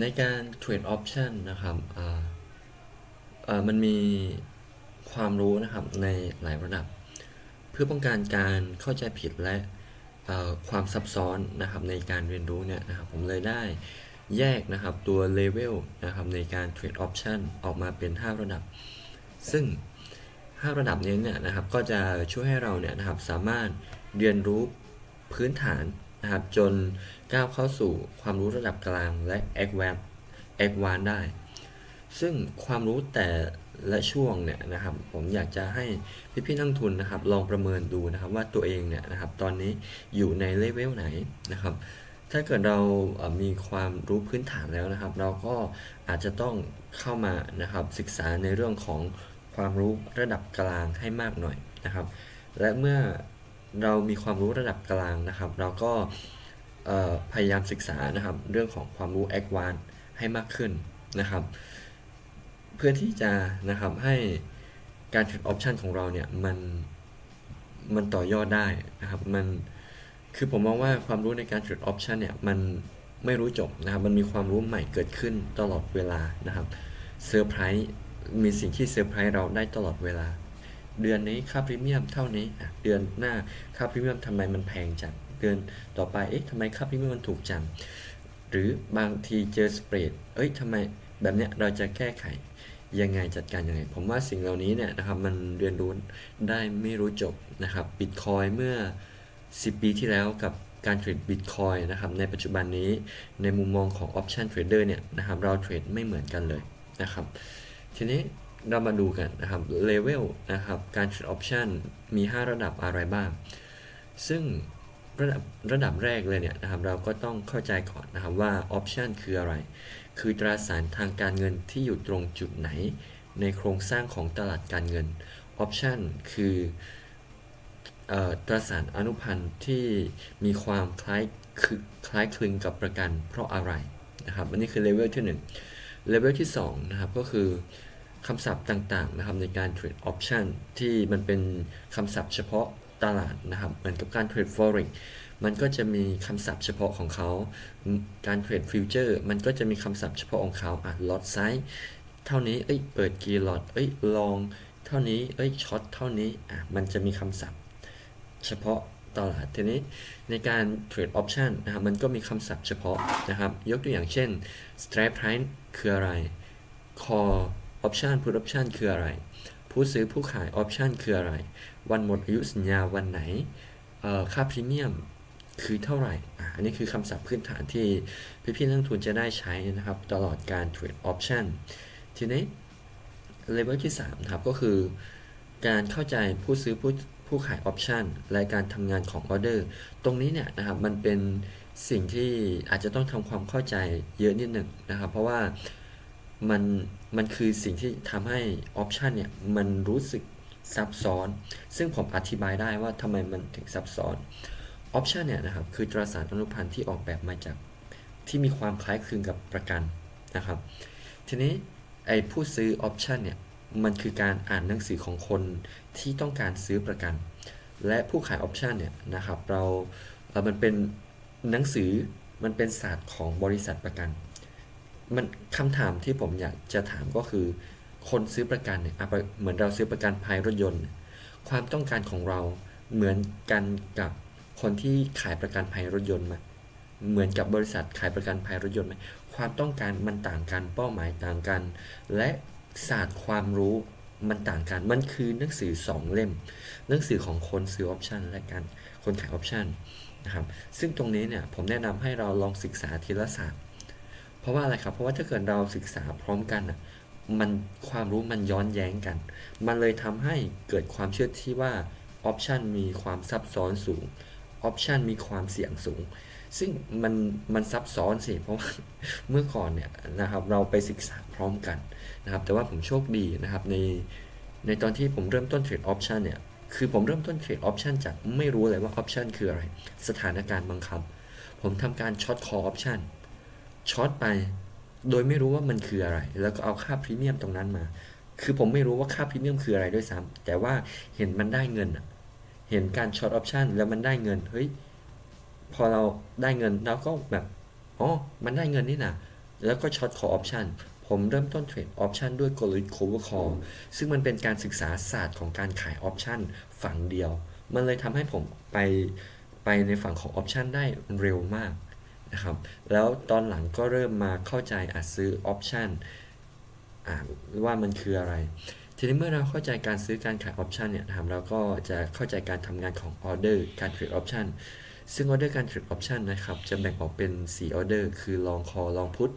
ในการเทรดออปชันนะครับมันมีความรู้นะครับในหลายระดับ เพื่อป้องกันการเข้าใจผิดและความซับซ้อนนะครับในการเรียนรู้เนี่ยนะครับผมเลยได้แยกนะครับตัวเลเวลนะครับในการเทรดออปชันออกมาเป็น 5 ระดับ ซึ่ง 5 ระดับนี้เนี่ยนะครับก็จะช่วยให้เราเนี่ยนะครับสามารถเรียนรู้พื้นฐาน นะครับจนก้าวเข้าสู่ความรู้ระดับกลางและ advanced advanced ได้ ซึ่งความรู้แต่ละช่วงเนี่ยนะครับ ผมอยากจะให้พี่ๆนักทุนนะครับ ลองประเมินดูนะครับว่าตัวเองเนี่ยนะครับ ตอนนี้อยู่ในเลเวลไหนนะครับ ถ้าเกิดเรามีความรู้พื้นฐานแล้วนะครับ เราก็อาจจะต้องเข้ามานะครับศึกษาในเรื่องของความรู้ระดับกลางให้มากหน่อยนะครับ และเมื่อ เรามีความรู้ระดับกลางนะครับ เราก็พยายามศึกษานะครับ เรื่องของความรู้ a d v a n c e ให้มากขึ้นนะครับ เพื่อที่จะนะครับให้การเทรดออปชันของเราเนี่ยมันมันต่อยอดได้นะครับ มันคือผมมองว่าความรู้ในการเทรดออปชันเนี่ยมันไม่รู้จบนะครับ มันมีความรู้ใหม่เกิดขึ้นตลอดเวลานะครับเซอร์ไพรส์มีสิ่งที่เซอร์ไพรส์เราได้ตลอดเวลา เดือนนี้ค่าพรีเมียมเท่านี้อ่เดือนหน้าค่าพรีเมียมทำไมมันแพงจัง เดือนต่อไป เอ๊ะทำไมค่าพรีเมียมมันถูกจัง หรือบางทีเจอสเปรด เอ้ยทำไมแบบเนี้ยเราจะแก้ไขยังไงจัดการยังไง ผมว่าสิ่งเหล่านี้เนี่ยนะครับมันเรียนรู้ได้ไม่รู้จบนะครับบิตคอยเมื่อ 10 ปีที่แล้วกับการเทรดบิตคอยนะครับในปัจจุบันนี้ในมุมมองของ Option Trader เนี่ยนะครับเราเทรดไม่เหมือนกันเลยนะครับทีนี้ เรามาดูกันนะครับเลเวลนะครับการเทรดออปชันมี 5 ระดับอะไรบ้าง ซึ่งระดับระดับแรกเลยเนี่ยนะครับเราก็ต้องเข้าใจก่อนนะครับว่าออปชันคืออะไร คือตราสารทางการเงินที่อยู่ตรงจุดไหน ในโครงสร้างของตลาดการเงินออปชันคืออตราสารอนุพันธ์ที่มีความคล้ายคือคล้ายคลึงกับประกันเพราะอะไรนะครับอันนี้คือเลเวลที่1เลเวลที่2นะครับก็คือ คำศัพท์ต่างๆนะครับในการเทรดออปชันที่มันเป็นคำศัพท์เฉพาะตลาดนะครับ เหมือนกับการเทรด forex มันก็จะมีคำศัพท์เฉพาะของเขา การเทรดฟิวเจอร์มันก็จะมีคำศัพท์เฉพาะของเขาอะลอตไซส์เท่านี้เอ้ยเปิดกี่ลอตเอ้ยลองเท่านี้เอ้ยช็อตเท่านี้อะมันจะมีคำศัพท์เฉพาะตลาดทีนี้ในการเทรดออปชันนะครับมันก็มีคำศัพท์เฉพาะนะครับ ยกตัวอย่างเช่น strike price คืออะไร call option put option คืออะไร ผู้ซื้อผู้ขาย option คืออะไร วันหมดอายุสัญญาวันไหนค่าพรีเมียมคือเท่าไหร่ อันนี้คือคำศัพท์พื้นฐานที่พี่ๆนักลงทุนจะได้ใช้นะครับ ตลอดการเทรดออปชันทีนี้เลเวลที่3นะครับก็คือ การเข้าใจผู้ซื้อผู้ผู้ขายออปชันและการทำงานของออเดอร์ ตรงนี้เนี่ยนะครับมันเป็นสิ่งที่อาจจะต้องทำความเข้าใจเยอะนิดหนึ่งนะครับ เพราะว่ามัน มันคือสิ่งที่ทำให้ออปชันเนี่ยมันรู้สึกซับซ้อน ซึ่งผมอธิบายได้ว่าทำไมมันถึงซับซ้อนออปชันเนี่ยนะครับคือตราสารอนุพันธ์ที่ออกแบบมาจากที่มีความคล้ายคลึงกับประกันนะครับ ทีนี้ไอ้ผู้ซื้อออปชันเนี่ยมันคือการอ่านหนังสือของคนที่ต้องการซื้อประกัน และผู้ขายออปชันเนี่ยนะครับเราเอ่อมันเป็นหนังสือมันเป็นศาสตร์ของบริษัทประกัน มันคำถามที่ผมอยากจะถามก็คือ คนซื้อประกันเนี่ยเหมือนเราซื้อประกันภัยรถยนต์ ความต้องการของเราเหมือนกันกับคนที่ขายประกันภัยรถยนต์ไหมเหมือนกับบริษัทขายประกันภัยรถยนต์ไหมความต้องการมันต่างกันเป้าหมายต่างกัน และศาสตร์ความรู้มันต่างกัน มันคือหนังสือสองเล่ม หนังสือของคนซื้อออปชันและการคนขายออปชันนะครับซึ่งตรงนี้เนี่ยผมแนะนำให้เราลองศึกษาทีละศาสตร์ เพราะว่าอะไรครับ เพราะว่าถ้าเกิดเราศึกษาพร้อมกันอะมันความรู้มันย้อนแย้งกัน มันเลยทำให้เกิดความเชื่อที่ว่าออปชันมีความซับซ้อนสูงออปชันมีความเสี่ยงสูง ซึ่งมันมันซับซ้อนสิ เพราะว่าเมื่อก่อนเนี่ยนะครับเราไปศึกษาพร้อมกันนะครับ แต่ว่าผมโชคดีนะครับในในตอนที่ผมเริ่มต้นเทรดออปชันเนี่ย คือผมเริ่มต้นเทรดออปชันจากไม่รู้เลยว่าออปชันคืออะไร สถานการณ์บังคับ ผมทำการช็อตคอออปชัน ช็อตไป โดยไม่รู้ว่ามันคืออะไร แล้วก็เอาค่าพรีเมียมตรงนั้นมา คือผมไม่รู้ว่าค่าพรีเมียมคืออะไรด้วยซ้ำแต่ว่าเห็นมันได้เงินอะเห็นการช็อตออปชันแล้วมันได้เงินเฮ้ยพอเราได้เงินเราก็แบบอ๋อมันได้เงินนี่นะแล้วก็ช็อตคอออปชันผมเริ่มต้นเทรดออปชันด้วยกลยุทธ์ cover call ซึ่งมันเป็นการศึกษาศาสตร์ของการขายออปชันฝั่งเดียว มันเลยทำให้ผมไปไปในฝั่งของออปชันได้เร็วมาก นะครับ แล้วตอนหลังก็เริ่มมาเข้าใจอาจซื้อออปชันว่ามันคืออะไร ทีนี้เมื่อเราเข้าใจการซื้อการขายออปชันเนี่ยนะครับเราก็จะเข้าใจการทำงานของออเดอร์การเทรดออปชันซึ่งออเดอร์การเทรดออปชันนะครับจะแบ่งออกเป็น4ออเดอร์คือลองคอลองพุท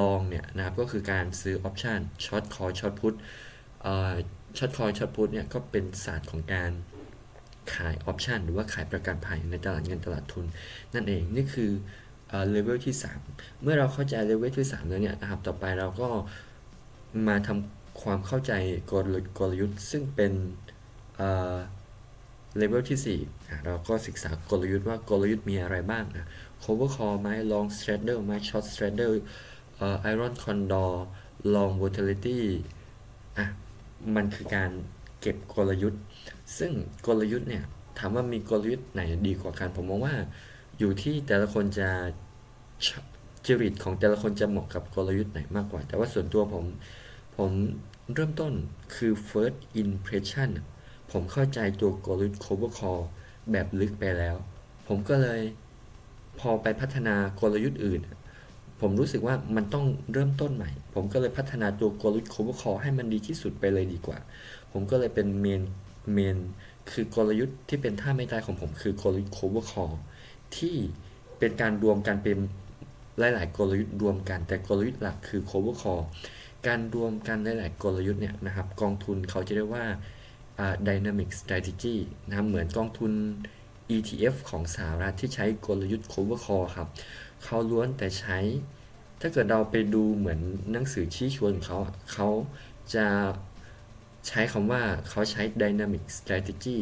ลองเนี่ยนะครับก็คือการซื้อออปชันช็อตคอช็อตพุทช็อตคอช็อตพุทเนี่ยก็เป็นศาสตร์ของการขายออปชันหรือว่าขายประกันภัยในตลาดเงินตลาดทุน นั่นเองนี่คือ เลเวลที่ 3 เมื่อเราเข้าใจเลเวลที่3แล้วเนี่ยนะครับต่อไปเราก็มาทำความเข้าใจกลยุทธ์กลยุทธ์ ซึ่งเป็นเลเวลที่4อ่เราก็ศึกษากลยุทธ์ว่ากลยุทธ์มีอะไรบ้างนะ cover call ไหม long straddle ไหม short straddle iron condor long volatility อะมันคือการเก็บกลยุทธ์ ซึ่งกลยุทธ์เนี่ยถามว่ามีกลยุทธ์ไหนดีกว่ากันผมมองว่า อยู่ที่แต่ละคนจะจริตของแต่ละคนจะเหมาะกับกลยุทธ์ไหนมากกว่า แต่ว่าส่วนตัวผม ผมเริ่มต้นคือ first impression ผมเข้าใจตัวกลยุทธ์ cover call แบบลึกไปแล้ว ผมก็เลยพอไปพัฒนากลยุทธ์อื่น ผมรู้สึกว่ามันต้องเริ่มต้นใหม่ ผมก็เลยพัฒนาตัวกลยุทธ์ cover call ให้มันดีที่สุดไปเลยดีกว่า ผมก็เลยเป็นเมนเมนคือกลยุทธ์ที่เป็นท่าไม่ตายของผมคือกลยุทธ์ cover call ที่เป็นการรวมกันเป็นหลาย ๆ กลยุทธ์รวมกัน แต่กลยุทธ์หลักคือ cover call การรวมกันหลาย ๆ กลยุทธ์เนี่ยนะครับกองทุนเขาจะเรียกว่า dynamic strategy นะครับเหมือนกองทุน ETF ของสหรัฐที่ใช้กลยุทธ์ cover call ครับเขาล้วนแต่ใช้ ถ้าเกิดเราไปดูเหมือนหนังสือชี้ชวนของเขาเขาจะ ใช้คำว่าเขาใช้ dynamic strategy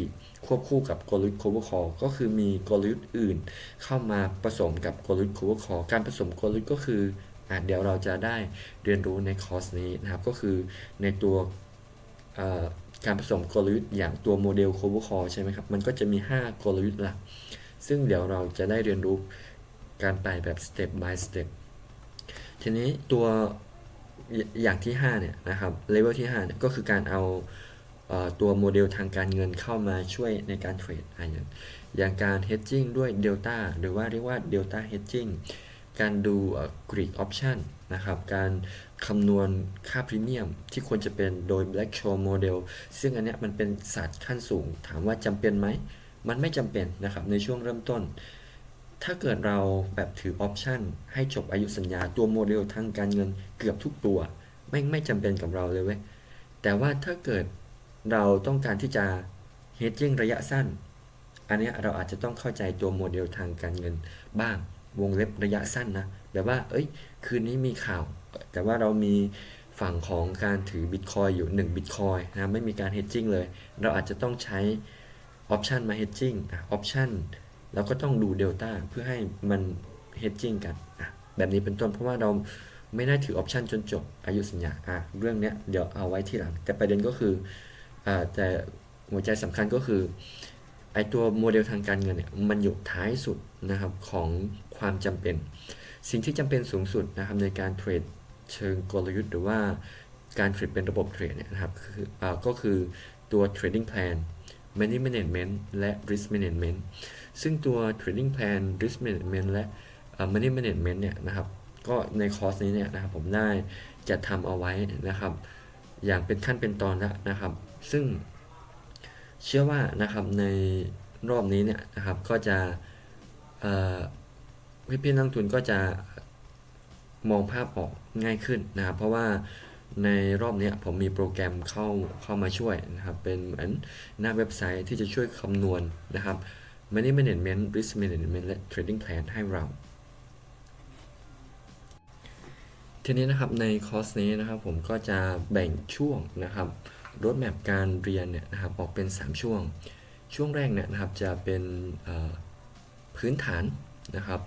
ควบคู่กับกลยุทธ์ cover call ก็คือมีกลยุทธ์อื่น เข้ามาผสมกับกลยุทธ์ cover call การผสมกลยุทธ์ก็คืออะเดี๋ยวเราจะได้เรียนรู้ในคอร์สนี้นะครับ ก็คือในตัวการผสมกลยุทธ์อย่างตัวโมเดล cover call ใช่ไหมครับ มันก็จะมี 5 กลยุทธ์หลัก ซึ่งเดี๋ยวเราจะได้เรียนรู้การไปแบบ step by step ทีนี้ตัว อย่างที่ 5 เนี่ยนะครับเลเวลที่ 5 เนี่ยก็คือการเอาเออตัวโมเดลทางการเงินเข้ามาช่วยในการเทรดอะอย่างอย่างการ hedging ด้วย delta หรือว่าเรียกว่า delta hedging การดู Greek option นะครับ การคำนวณค่าพรีเมียมที่ควรจะเป็นโดย Black Scholes Model ซึ่งอันเนี้ยมันเป็นศาสตร์ขั้นสูง ถามว่าจำเป็นไหม มันไม่จำเป็นนะครับในช่วงเริ่มต้น ถ้าเกิดเราแบบถือออปชันให้จบอายุสัญญาตัวโมเดลทางการเงินเกือบทุกตัว ไม่ไม่จำเป็นกับเราเลยเว้ยแต่ว่าถ้าเกิดเราต้องการที่จะ hedging ระยะสั้น อันนี้เราอาจจะต้องเข้าใจตัวโมเดลทางการเงินบ้างวงเล็บระยะสั้นนะแบบว่า เอ้ย คืนนี้มีข่าว แต่ว่าเรามีฝั่งของการถือบิตคอยอยู่1บิตคอยนะไม่มีการ hedging เลย เราอาจจะต้องใช้ออปชันมา hedging อะออปชัน เราก็ต้องดูเดลต้าเพื่อให้มัน hedging กันอะแบบนี้เป็นต้นเพราะว่าเราไม่ได้ถือออปชันจนจบอายุสัญญาอะเรื่องเนี้ยเดี๋ยวเอาไว้ที่หลัง แต่ประเด็นก็คืออ่าแต่หัวใจสำคัญก็คือไอตัวโมเดลทางการเงินเนี่ยมันอยู่ท้ายสุดนะครับของความจำเป็น สิ่งที่จำเป็นสูงสุดนะครับในการเทรดเชิงกลยุทธ์หรือว่าการเทรดเป็นระบบเทรดเนี่ยนะครับคืออาก็คือตัว trading plan money management และ risk management ซึ่งตัว trading plan risk management และ money management เนี่ยนะครับ ก็ในคอร์สนี้เนี่ยนะครับผมได้จะทำเอาไว้นะครับ อย่างเป็นขั้นเป็นตอนแล้วนะครับ ซึ่งเชื่อว่านะครับในรอบนี้เนี่ยนะครับก็จะพี่พี่นักทุนก็จะมองภาพออกง่ายขึ้นนะครับ เพราะว่า ในรอบนี้ผมมีโปรแกรมเข้าเข้ามาช่วยนะครับ เป็นเหมือนหน้าเว็บไซต์ที่จะช่วยคำนวณนะครับ Money Management Risk Management และ Trading Plan ให้เรา ทีนี้นะครับในคอร์สนี้นะครับผมก็จะแบ่งช่วงนะครับรถแมพการเรียนเนี่ยนะครับออกเป็น 3 ช่วง ช่วงแรกเนี่ยนะครับจะเป็นพื้นฐานนะครับ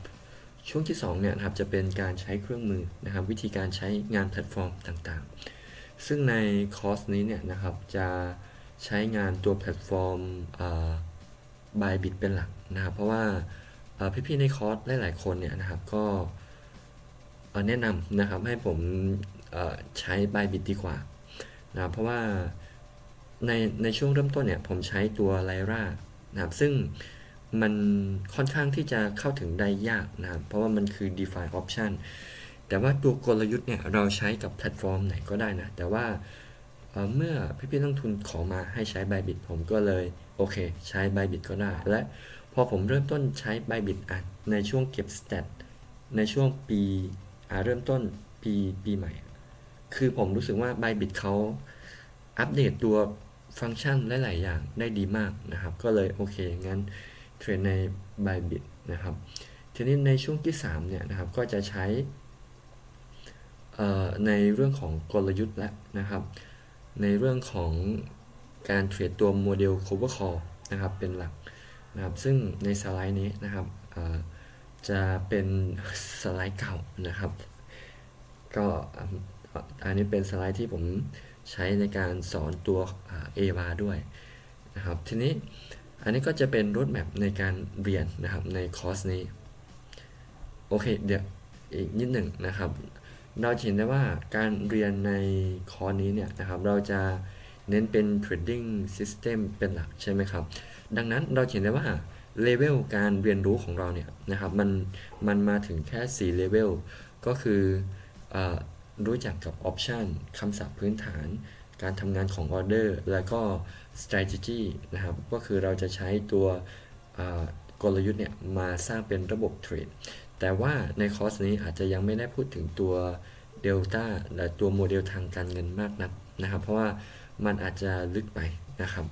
ช่วงที่2เนี่ยนะครับจะเป็นการใช้เครื่องมือนะครับ วิธีการใช้งานแพลตฟอร์มต่างๆ ซึ่งในคอร์สนี้เนี่ยนะครับจะใช้งานตัวแพลตฟอร์มบายบิดเป็นหลักนะครับ เพราะว่าพี่ๆในคอร์สหลายๆคนเนี่ยนะครับก็แนะนำนะครับให้ผมใช้ Bybit ดีกว่านะครับเพราะว่าในในช่วงเริ่มต้นเนี่ยผมใช้ตัว Lyra นะครับซึ่ง มันค่อนข้างที่จะเข้าถึงได้ยากนะครับ เพราะว่ามันคือ DeFi option แต่ว่าตัวกลยุทธ์เนี่ยเราใช้กับแพลตฟอร์มไหนก็ได้นะ แต่ว่าเอ่อเมื่อพี่ๆนักลงทุนขอมาให้ใช้ Bybit ผมก็เลย โอเค ใช้ Bybit ก็ได้ และพอผมเริ่มต้นใช้ Bybit อะในช่วงเก็บ stat ในช่วงปีอ่าเริ่มต้นปีปีใหม่ คือผมรู้สึกว่า Bybit เขาอัปเดตตัวฟังก์ชันหลาย ๆ อย่างได้ดีมากนะครับ ก็เลยโอเคงั้น เทรดใน Bybit นะครับทีนี้ในช่วงที่3เนี่ยนะครับก็จะใช้ในเรื่องของกลยุทธ์และนะครับ ในเรื่องของการเทรดตัวโมเดล cover call นะครับเป็นหลักนะครับซึ่งในสไลด์นี้นะครับจะเป็นสไลด์เก่านะครับก็อันนี้เป็นสไลด์ที่ผมใช้ในการสอนตัวเอวาด้วยนะครับทีนี้ อันนี้ก็จะเป็นร d แม p ในการเรียนนะครับในคอร์สนี้ โอเคเดี๋ยวอีกนิดหนึ่งนะครับ เราเห็นได้ว่าการเรียนในคอร์สนี้เนี่ยนะครับ เราจะเน้นเป็น trading system เป็นหลักใช่ไหมครับ ดังนั้นเราเห็นได้ว่าเลเวลการเรียนรู้ของเราเนี่ยนะครับมันมันมาถึงแค่4เลเวลก็คือออรู้จักกับ option คำศัพท์พื้นฐาน การทำงานของออเดอร์แล้วก็ strategy นะครับ ก็คือเราจะใช้ตัวกลยุทธ์เนี่ยมาสร้างเป็นระบบเทรด แต่ว่าในคอร์สนี้อาจจะยังไม่ได้พูดถึงตัวเดลต้าและตัวโมเดลทางการเงินมากนักนะครับ เพราะว่ามันอาจจะลึกไปนะครับ